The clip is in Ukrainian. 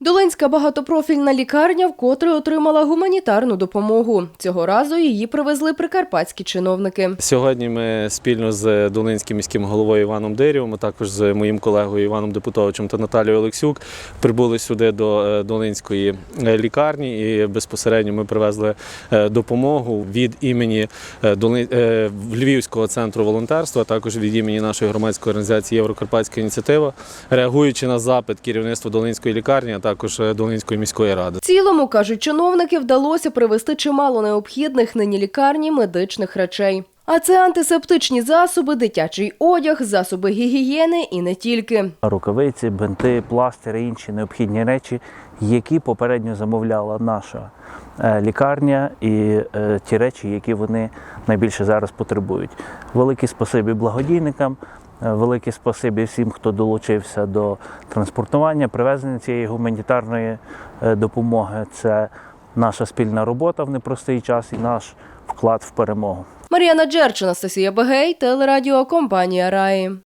Долинська багатопрофільна лікарня вкотре отримала гуманітарну допомогу. Цього разу її привезли прикарпатські чиновники. Сьогодні ми спільно з Долинським міським головою Іваном Дирєвим, а також з моїм колегою Іваном Депутовичем та Наталією Олексюк прибули сюди до е, Долинської е, лікарні і безпосередньо ми привезли е, допомогу від імені Львівського центру волонтерства, а також від імені нашої громадської організації Єврокарпатська ініціатива, реагуючи на запит керівництва Долинської лікарні, також е, Долинської міської ради. В цілому, кажуть чиновники, вдалося привезти чимало необхідних нині лікарні медичних речей. А це антисептичні засоби, дитячий одяг, засоби гігієни і не тільки. рукавиці, бинти, пластири, інші необхідні речі, які попередньо замовляла наша е, лікарня, і е, ті речі, які вони найбільше зараз потребують. Велике спасибі благодійникам. Е, Велике спасибі всім, хто долучився до транспортування, привезення цієї гуманітарної е, допомоги. Це наша спільна робота в непростий час і наш вклад в перемогу. Мар'яна Джерч, Анастасія Бегей, телерадіокомпанія Раї.